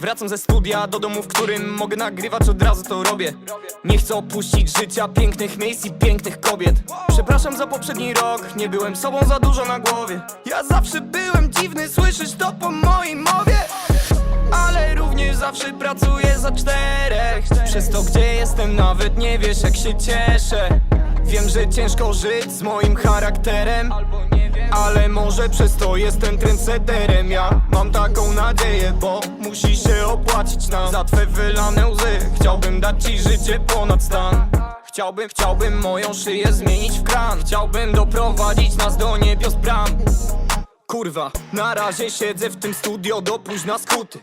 Wracam ze studia do domu, w którym mogę nagrywać, od razu to robię. Nie chcę opuścić życia pięknych miejsc i pięknych kobiet. Przepraszam za poprzedni rok, nie byłem sobą za dużo na głowie. Ja zawsze byłem dziwny, słyszysz to po mojej mowie. Ale również zawsze pracuję za czterech. Przez to gdzie jestem nawet nie wiesz jak się cieszę Wiem, że ciężko żyć z moim charakterem Ale może przez to jestem trendsetterem Ja mam taką nadzieję, bo musi się opłacić nam. Za twe wylane łzy Chciałbym dać ci życie ponad stan. Chciałbym, chciałbym moją szyję zmienić w kran. Chciałbym doprowadzić nas do niebios bram. Kurwa, na razie siedzę w tym studio do późna skuty.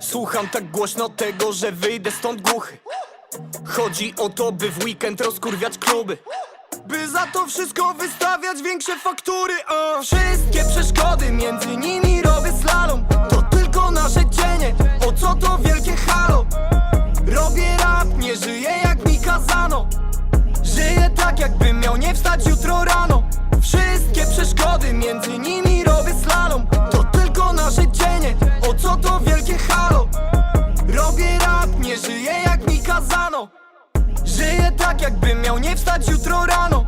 Słucham tak głośno tego, że wyjdę stąd głuchy Chodzi o to, by w weekend rozkurwiać kluby. By za to wszystko wystawiać większe faktury a Wszystkie przeszkody, między nimi robię slalom. To tylko nasze cienie, o co to wielkie halo? Robię rap, nie żyję jak mi kazano. Żyję tak jakbym miał nie wstać jutro rano. Wszystkie przeszkody, między nimi tak jakbym miał nie wstać jutro rano